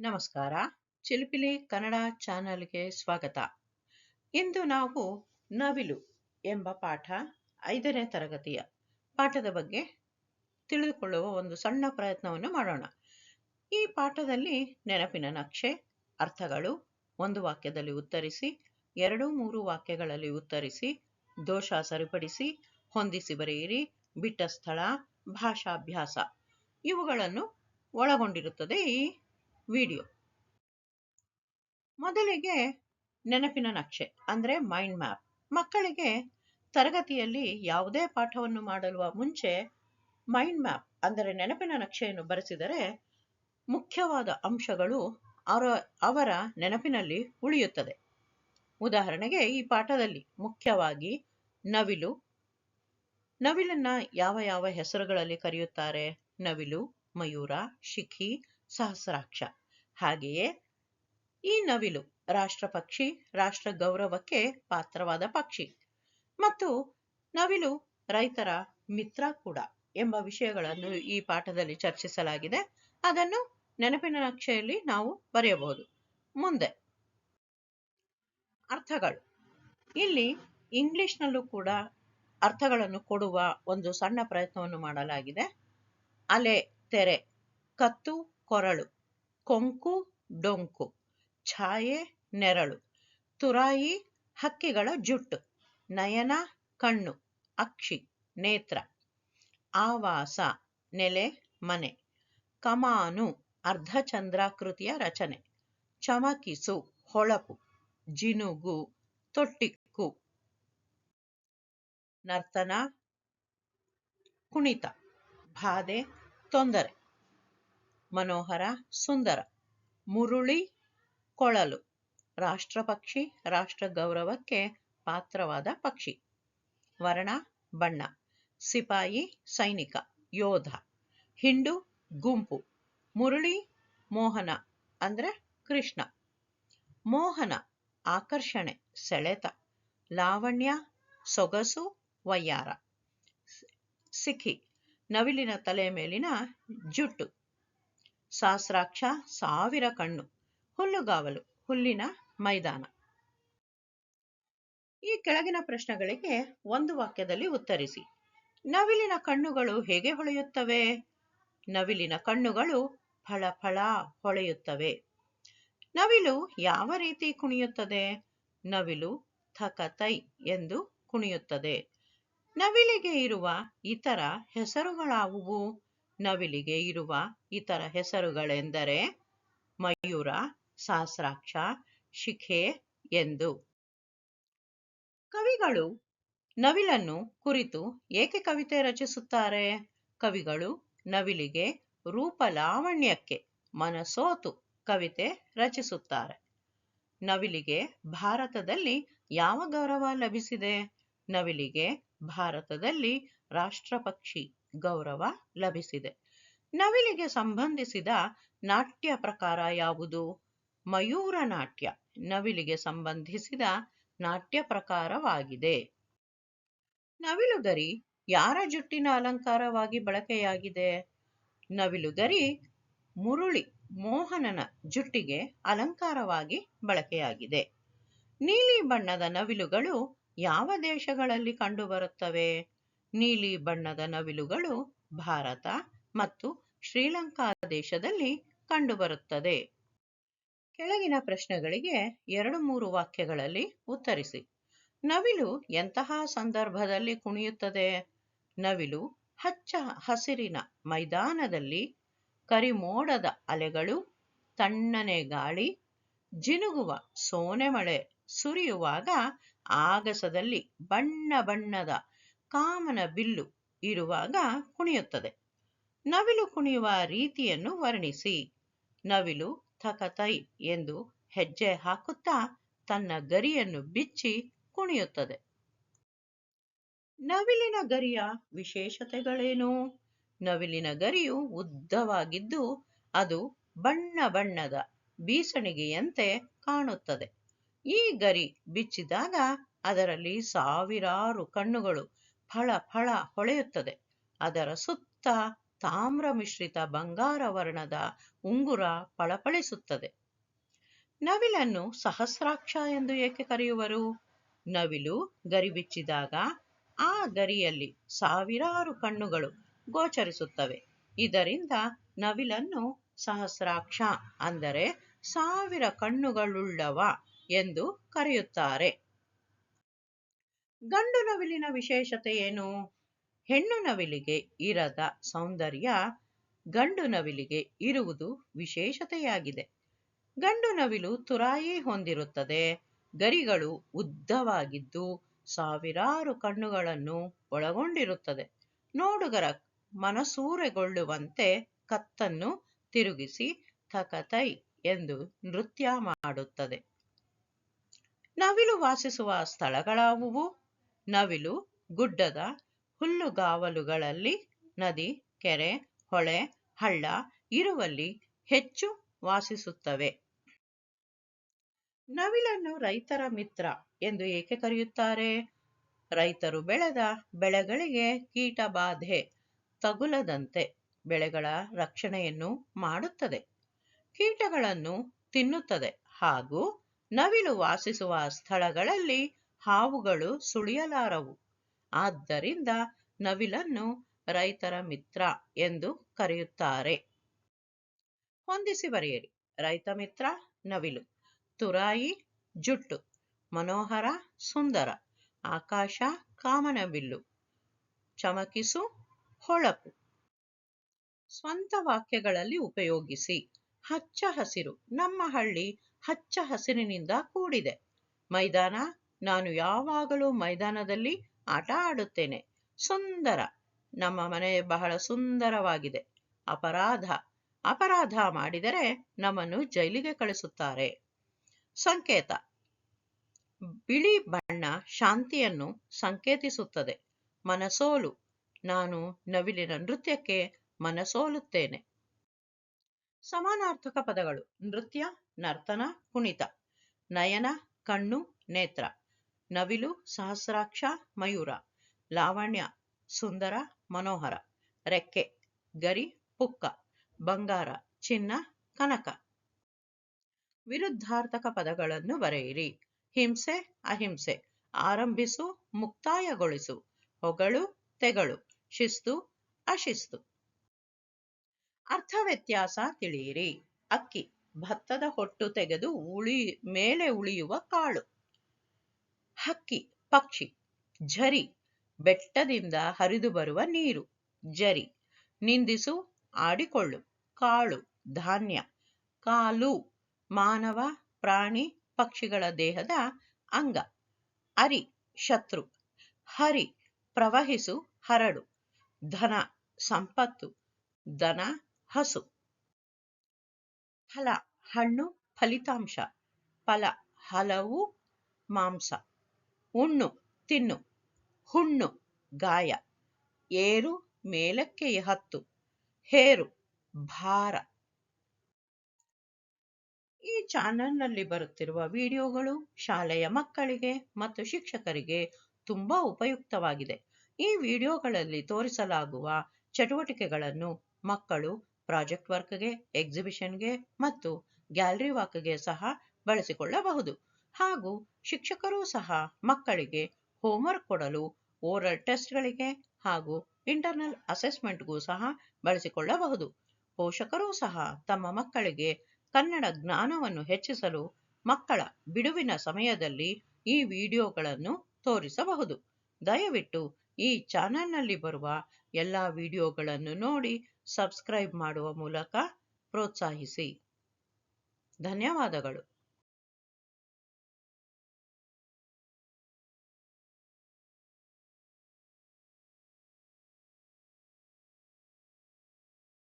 ನಮಸ್ಕಾರ. ಚಿಲಿಪಿಲಿ ಕನ್ನಡ ಚಾನಲ್ಗೆ ಸ್ವಾಗತ. ಇಂದು ನಾವು ನವಿಲು ಎಂಬ ಪಾಠ ಐದನೇ ತರಗತಿಯ ಪಾಠದ ಬಗ್ಗೆ ತಿಳಿದುಕೊಳ್ಳುವ ಒಂದು ಸಣ್ಣ ಪ್ರಯತ್ನವನ್ನು ಮಾಡೋಣ. ಈ ಪಾಠದಲ್ಲಿ ನೆನಪಿನ ನಕ್ಷೆ, ಅರ್ಥಗಳು ಒಂದು ವಾಕ್ಯದಲ್ಲಿ ಉತ್ತರಿಸಿ, ಎರಡು ಮೂರು ವಾಕ್ಯಗಳಲ್ಲಿ ಉತ್ತರಿಸಿ, ದೋಷ ಸರಿಪಡಿಸಿ, ಹೊಂದಿಸಿ ಬರೆಯಿರಿ ಬಿಟ್ಟ ಸ್ಥಳ ಭಾಷಾಭ್ಯಾಸ ಇವುಗಳನ್ನು ಒಳಗೊಂಡಿರುತ್ತದೆ ಈ ವಿಡಿಯೋ. ಮೊದಲಿಗೆ ನೆನಪಿನ ನಕ್ಷೆ, ಅಂದರೆ ಮೈಂಡ್ ಮ್ಯಾಪ್ ಮಕ್ಕಳಿಗೆ ತರಗತಿಯಲ್ಲಿ ಯಾವುದೇ ಪಾಠವನ್ನು ಮಾಡಲು ಮುಂಚೆ ಮೈಂಡ್ ಮ್ಯಾಪ್ ಅಂದರೆ ನೆನಪಿನ ನಕ್ಷೆಯನ್ನು ಬರೆಸಿದರೆ ಮುಖ್ಯವಾದ ಅಂಶಗಳು ಅವರ ಅವರ ನೆನಪಿನಲ್ಲಿ ಉಳಿಯುತ್ತದೆ. ಉದಾಹರಣೆಗೆ ಈ ಪಾಠದಲ್ಲಿ ಮುಖ್ಯವಾಗಿ ನವಿಲು. ನವಿಲನ್ನ ಯಾವ ಯಾವ ಹೆಸರುಗಳಲ್ಲಿ ಕರೆಯುತ್ತಾರೆ? ನವಿಲು, ಮಯೂರ, ಶಿಖಿ, ಸಹಸ್ರಾಕ್ಷ. ಹಾಗೆಯೇ ಈ ನವಿಲು ರಾಷ್ಟ್ರ ಪಕ್ಷಿ ರಾಷ್ಟ್ರ ಗೌರವಕ್ಕೆ ಪಾತ್ರವಾದ ಪಕ್ಷಿ. ಮತ್ತು ನವಿಲು ರೈತರ ಮಿತ್ರ ಕೂಡ ಎಂಬ ವಿಷಯಗಳನ್ನು ಈ ಪಾಠದಲ್ಲಿ ಚರ್ಚಿಸಲಾಗಿದೆ. ಅದನ್ನು ನೆನಪಿನ ನಕ್ಷೆಯಲ್ಲಿ ನಾವು ಬರೆಯಬಹುದು. ಮುಂದೆ. ಅರ್ಥಗಳು. ಇಲ್ಲಿ ಇಂಗ್ಲಿಷ್ನಲ್ಲೂ ಕೂಡ ಅರ್ಥಗಳನ್ನು ಕೊಡುವ ಒಂದು ಸಣ್ಣ ಪ್ರಯತ್ನವನ್ನು ಮಾಡಲಾಗಿದೆ. ಅಲೆ, ತೆರೆ, ಕತ್ತು, ಕೊರಳು ಕೊಂಕು ಡೊಂಕು, ಛಾಯೆ ನೆರಳು, ತುರಾಯಿ ಹಕ್ಕಿಗಳ ಜುಟ್ಟು, ನಯನ ಕಣ್ಣು, ಅಕ್ಷಿ ನೇತ್ರ, ಆವಾಸ ನೆಲೆ ಮನೆ, ಕಮಾನು ಅರ್ಧಚಂದ್ರಾಕೃತಿಯ ರಚನೆ, ಚಮಕಿಸು ಹೊಳಪು, ಜಿನುಗು ತೊಟ್ಟಿಕ್ಕು, ನರ್ತನ ಕುಣಿತ, ಬಾಧೆ ತೊಂದರೆ. ಮನೋಹರ, ಸುಂದರ. ಮುರುಳಿ, ಕೊಳಲು. ರಾಷ್ಟ್ರ ಪಕ್ಷಿ ರಾಷ್ಟ್ರ ಗೌರವಕ್ಕೆ ಪಾತ್ರವಾದ ಪಕ್ಷಿ. ವರ್ಣ, ಬಣ್ಣ. ಸಿಪಾಯಿ, ಸೈನಿಕ. ಯೋಧ. ಹಿಂಡು, ಗುಂಪು. ಮುರುಳಿ, ಮೋಹನ ಅಂದ್ರೆ ಕೃಷ್ಣ. ಮೋಹನ, ಆಕರ್ಷಣೆ, ಸೆಳೆತ. ಲಾವಣ್ಯ, ಸೊಗಸು, ವಯ್ಯಾರ. ಸಿಖಿ ನವಿಲಿನ ತಲೆ ಮೇಲಿನ ಜುಟ್ಟು. ಸಹಸ್ರಾಕ್ಷ ಸಾವಿರ ಕಣ್ಣು, ಹುಲ್ಲುಗಾವಲು, ಹುಲ್ಲಿನ ಮೈದಾನ. ಈ ಕೆಳಗಿನ ಪ್ರಶ್ನೆಗಳಿಗೆ ಒಂದು ವಾಕ್ಯದಲ್ಲಿ ಉತ್ತರಿಸಿ. ನವಿಲಿನ ಕಣ್ಣುಗಳು ಹೇಗೆ ಹೊಳೆಯುತ್ತವೆ? ನವಿಲಿನ ಕಣ್ಣುಗಳು ಫಳ ಫಳ ಹೊಳೆಯುತ್ತವೆ. ನವಿಲು ಯಾವ ರೀತಿ ಕುಣಿಯುತ್ತದೆ? ನವಿಲು ಥಕತೈ ಎಂದು ಕುಣಿಯುತ್ತದೆ. ನವಿಲಿಗೆ ಇರುವ ಇತರ ಹೆಸರುಗಳಾವುವು? ನವಿಲಿಗೆ ಇರುವ ಇತರ ಹೆಸರುಗಳೆಂದರೆ ಮಯೂರ, ಸಹಸ್ರಾಕ್ಷ, ಶಿಖೆ ಎಂದು. ಕವಿಗಳು ನವಿಲನ್ನು ಕುರಿತು ಏಕೆ ಕವಿತೆ ರಚಿಸುತ್ತಾರೆ? ಕವಿಗಳು ನವಿಲಿಗೆ ರೂಪಲಾವಣ್ಯಕ್ಕೆ ಮನಸೋತು ಕವಿತೆ ರಚಿಸುತ್ತಾರೆ. ನವಿಲಿಗೆ ಭಾರತದಲ್ಲಿ ಯಾವ ಗೌರವ ಲಭಿಸಿದೆ? ನವಿಲಿಗೆ ಭಾರತದಲ್ಲಿ ರಾಷ್ಟ್ರ ಪಕ್ಷಿ ಗೌರವ ಲಭಿಸಿದೆ. ನವಿಲಿಗೆ ಸಂಬಂಧಿಸಿದ ನಾಟ್ಯ ಪ್ರಕಾರ ಯಾವುದು? ಮಯೂರ ನಾಟ್ಯ. ನವಿಲಿಗೆ ಸಂಬಂಧಿಸಿದ ನಾಟ್ಯ ಪ್ರಕಾರವಾಗಿದೆ. ನವಿಲುಗರಿ ಯಾರ ಜುಟ್ಟಿನ ಅಲಂಕಾರವಾಗಿ ಬಳಕೆಯಾಗಿದೆ? ನವಿಲುಗರಿ ಮುರುಳಿ ಮೋಹನನ ಜುಟ್ಟಿಗೆ ಅಲಂಕಾರವಾಗಿ ಬಳಕೆಯಾಗಿದೆ. ನೀಲಿ ಬಣ್ಣದ ನವಿಲುಗಳು ಯಾವ ದೇಶಗಳಲ್ಲಿ ಕಂಡುಬರುತ್ತವೆ? ನೀಲಿ ಬಣ್ಣದ ನವಿಲುಗಳು ಭಾರತ ಮತ್ತು ಶ್ರೀಲಂಕಾ ದೇಶದಲ್ಲಿ ಕಂಡುಬರುತ್ತದೆ. ಕೆಳಗಿನ ಪ್ರಶ್ನೆಗಳಿಗೆ ಎರಡು ಮೂರು ವಾಕ್ಯಗಳಲ್ಲಿ ಉತ್ತರಿಸಿ. ನವಿಲು ಎಂತಹ ಸಂದರ್ಭದಲ್ಲಿ ಕುಣಿಯುತ್ತದೆ? ನವಿಲು ಹಚ್ಚ ಹಸಿರಿನ ಮೈದಾನದಲ್ಲಿ, ಕರಿಮೋಡದ ಅಲೆಗಳು, ತಣ್ಣನೆ ಗಾಳಿ, ಜಿನುಗುವ ಸೋನೆ ಮಳೆ ಸುರಿಯುವಾಗ, ಆಗಸದಲ್ಲಿ ಬಣ್ಣ ಬಣ್ಣದ ಕಾಮನ ಬಿಲ್ಲು ಇರುವಾಗ ಕುಣಿಯುತ್ತದೆ. ನವಿಲು ಕುಣಿಯುವ ರೀತಿಯನ್ನು ವರ್ಣಿಸಿ. ನವಿಲು ಥಕತೈ ಎಂದು ಹೆಜ್ಜೆ ಹಾಕುತ್ತಾ ತನ್ನ ಗರಿಯನ್ನು ಬಿಚ್ಚಿ ಕುಣಿಯುತ್ತದೆ. ನವಿಲಿನ ಗರಿಯ ವಿಶೇಷತೆಗಳೇನು? ನವಿಲಿನ ಗರಿಯು ಉದ್ದವಾಗಿದ್ದು ಅದು ಬಣ್ಣ ಬಣ್ಣದ ಬೀಸಣಿಗೆಯಂತೆ ಕಾಣುತ್ತದೆ. ಈ ಗರಿ ಬಿಚ್ಚಿದಾಗ ಅದರಲ್ಲಿ ಸಾವಿರಾರು ಕಣ್ಣುಗಳು ಫಳ ಫಳ ಹೊಳೆಯುತ್ತದೆ. ಅದರ ಸುತ್ತ ತಾಮ್ರ ಮಿಶ್ರಿತ ಬಂಗಾರ ವರ್ಣದ ಉಂಗುರ ಫಳಫಳಿಸುತ್ತದೆ. ನವಿಲನ್ನು ಸಹಸ್ರಾಕ್ಷ ಎಂದು ಏಕೆ ಕರೆಯುವರು? ನವಿಲು ಗರಿ ಬಿಚ್ಚಿದಾಗ ಆ ಗರಿಯಲ್ಲಿ ಸಾವಿರಾರು ಕಣ್ಣುಗಳು ಗೋಚರಿಸುತ್ತವೆ. ಇದರಿಂದ ನವಿಲನ್ನು ಸಹಸ್ರಾಕ್ಷ ಅಂದರೆ ಸಾವಿರ ಕಣ್ಣುಗಳುಳ್ಳವ ಎಂದು ಕರೆಯುತ್ತಾರೆ. ಗಂಡು ನವಿಲಿನ ವಿಶೇಷತೆ ಏನು? ಹೆಣ್ಣು ನವಿಲಿಗೆ ಇರದ ಸೌಂದರ್ಯ ಗಂಡು ನವಿಲಿಗೆ ಇರುವುದು ವಿಶೇಷತೆಯಾಗಿದೆ. ಗಂಡು ನವಿಲು ತುರಾಯಿ ಹೊಂದಿರುತ್ತದೆ. ಗರಿಗಳು ಉದ್ದವಾಗಿದ್ದು ಸಾವಿರಾರು ಕಣ್ಣುಗಳನ್ನು ಒಳಗೊಂಡಿರುತ್ತದೆ. ನೋಡುಗರ ಮನಸೂರೆಗೊಳ್ಳುವಂತೆ ಕತ್ತನ್ನು ತಿರುಗಿಸಿ ಥಕತೈ ಎಂದು ನೃತ್ಯ ಮಾಡುತ್ತದೆ. ನವಿಲು ವಾಸಿಸುವ ಸ್ಥಳಗಳಾವುವು? ನವಿಲು, ಗುಡ್ಡದ ಹುಲ್ಲುಗಾವಲುಗಳಲ್ಲಿ ನದಿ, ಕೆರೆ, ಹೊಳೆ, ಹಳ್ಳ ಇರುವಲ್ಲಿ ಹೆಚ್ಚು ವಾಸಿಸುತ್ತವೆ. ನವಿಲನ್ನು ರೈತರ ಮಿತ್ರ ಎಂದು ಏಕೆ ಕರೆಯುತ್ತಾರೆ? ರೈತರು ಬೆಳೆದ ಬೆಳೆಗಳಿಗೆ ಕೀಟ ಬಾಧೆ ತಗುಲದಂತೆ ಬೆಳೆಗಳ ರಕ್ಷಣೆಯನ್ನು ಮಾಡುತ್ತದೆ. ಕೀಟಗಳನ್ನು ತಿನ್ನುತ್ತದೆ ಹಾಗೂ ನವಿಲು ವಾಸಿಸುವ ಸ್ಥಳಗಳಲ್ಲಿ ಹಾವುಗಳು ಸುಳಿಯಲಾರವು. ಆದ್ದರಿಂದ ನವಿಲನ್ನು ರೈತರ ಮಿತ್ರ ಎಂದು ಕರೆಯುತ್ತಾರೆ. ಹೊಂದಿಸಿ ಬರೆಯಿರಿ ರೈತ ಮಿತ್ರ, ನವಿಲು. ತುರಾಯಿ, ಜುಟ್ಟು. ಮನೋಹರ, ಸುಂದರ. ಆಕಾಶ, ಕಾಮನಬಿಲ್ಲು. ಚಮಕಿಸು, ಹೊಳಪು. ಸ್ವಂತ ವಾಕ್ಯಗಳಲ್ಲಿ ಉಪಯೋಗಿಸಿ. ಹಚ್ಚ ಹಸಿರು. ನಮ್ಮ ಹಳ್ಳಿ ಹಚ್ಚ ಹಸಿರಿನಿಂದ ಕೂಡಿದೆ. ಮೈದಾನ ನಾನು ಯಾವಾಗಲೂ ಮೈದಾನದಲ್ಲಿ ಆಟ ಆಡುತ್ತೇನೆ. ಸುಂದರ. ನಮ್ಮ ಮನೆ ಬಹಳ ಸುಂದರವಾಗಿದೆ. ಅಪರಾಧ. ಅಪರಾಧ ಮಾಡಿದರೆ ನಮ್ಮನ್ನು ಜೈಲಿಗೆ ಕಳಿಸುತ್ತಾರೆ. ಸಂಕೇತ. ಬಿಳಿ ಬಣ್ಣ ಶಾಂತಿಯನ್ನು ಸಂಕೇತಿಸುತ್ತದೆ. ಮನಸೋಲು. ನಾನು ನವಿಲಿನ ನೃತ್ಯಕ್ಕೆ ಮನಸೋಲುತ್ತೇನೆ. ಸಮಾನಾರ್ಥಕ ಪದಗಳು. ನೃತ್ಯ, ನರ್ತನ, ಕುಣಿತ. ನಯನ, ಕಣ್ಣು, ನೇತ್ರ. ನವಿಲು, ಸಹಸ್ರಾಕ್ಷ, ಮಯೂರ, ಲಾವಣ್ಯ, ಸುಂದರ, ಮನೋಹರ, ರೆಕ್ಕೆ, ಗರಿ, ಪುಕ್ಕ, ಬಂಗಾರ, ಚಿನ್ನ, ಕನಕ. ವಿರುದ್ಧಾರ್ಥಕ ಪದಗಳನ್ನು ಬರೆಯಿರಿ. ಹಿಂಸೆ, ಅಹಿಂಸೆ. ಆರಂಭಿಸು, ಮುಕ್ತಾಯಗೊಳಿಸು. ಹೊಗಳು, ತೆಗಳು. ಶಿಸ್ತು, ಅಶಿಸ್ತು. ಅರ್ಥ ವ್ಯತ್ಯಾಸ ತಿಳಿಯಿರಿ. ಅಕ್ಕಿ, ಭತ್ತದ ಹೊಟ್ಟು ತೆಗೆದು ಉಳಿ, ಮೇಲೆ ಉಳಿಯುವ ಕಾಳು. ಹಕ್ಕಿ, ಪಕ್ಷಿ, ಝರಿ, ಬೆಟ್ಟದಿಂದ ಹರಿದು ಬರುವ ನೀರು, ಜರಿ, ನಿಂದಿಸು, ಆಡಿಕೊಳ್ಳು, ಕಾಳು, ಧಾನ್ಯ, ಕಾಲು, ಮಾನವ, ಪ್ರಾಣಿ, ಪಕ್ಷಿಗಳ ದೇಹದ ಅಂಗ, ಅರಿ, ಶತ್ರು, ಹರಿ, ಪ್ರವಹಿಸು, ಹರಡು, ಧನ, ಸಂಪತ್ತು, ದನ, ಹಸು. ಫಲ, ಹಣ್ಣು, ಫಲಿತಾಂಶ, ಫಲ, ಹಲವು, ಮಾಂಸ. ಉಣ್ಣು ತಿನ್ನು, ಹುಣ್ಣು, ಗಾಯ, ಏರು, ಮೇಲಕ್ಕೆ ಹತ್ತು, ಹೇರು, ಭಾರ. ಈ ಚಾನೆಲ್ನಲ್ಲಿ ಬರುತ್ತಿರುವ ವಿಡಿಯೋಗಳು ಶಾಲೆಯ ಮಕ್ಕಳಿಗೆ ಮತ್ತು ಶಿಕ್ಷಕರಿಗೆ ತುಂಬಾ ಉಪಯುಕ್ತವಾಗಿದೆ. ಈ ವಿಡಿಯೋಗಳಲ್ಲಿ ತೋರಿಸಲಾಗುವ ಚಟುವಟಿಕೆಗಳನ್ನು ಮಕ್ಕಳು ಪ್ರಾಜೆಕ್ಟ್ ವರ್ಕ್ಗೆ, ಎಕ್ಸಿಬಿಷನ್ಗೆ ಮತ್ತು ಗ್ಯಾಲರಿ ವಾಕ್ಗೆ ಸಹ ಬಳಸಿಕೊಳ್ಳಬಹುದು. ಹಾಗೂ ಶಿಕ್ಷಕರೂ ಸಹ ಮಕ್ಕಳಿಗೆ ಹೋಮ್ವರ್ಕ್ ಕೊಡಲು ಓರಲ್ ಟೆಸ್ಟ್ಗಳಿಗೆ ಹಾಗೂ ಇಂಟರ್ನಲ್ ಅಸೆಸ್ಮೆಂಟ್ಗೂ ಸಹ ಬಳಸಿಕೊಳ್ಳಬಹುದು. ಪೋಷಕರೂ ಸಹ ತಮ್ಮ ಮಕ್ಕಳಿಗೆ ಕನ್ನಡ ಜ್ಞಾನವನ್ನು ಹೆಚ್ಚಿಸಲು ಮಕ್ಕಳ ಬಿಡುವಿನ ಸಮಯದಲ್ಲಿ ಈ ವಿಡಿಯೋಗಳನ್ನು ತೋರಿಸಬಹುದು. ದಯವಿಟ್ಟು ಈ ಚಾನೆಲ್ನಲ್ಲಿ ಬರುವ ಎಲ್ಲ ವಿಡಿಯೋಗಳನ್ನು ನೋಡಿ ಸಬ್ಸ್ಕ್ರೈಬ್ ಮಾಡುವ ಮೂಲಕ ಪ್ರೋತ್ಸಾಹಿಸಿ. ಧನ್ಯವಾದಗಳು.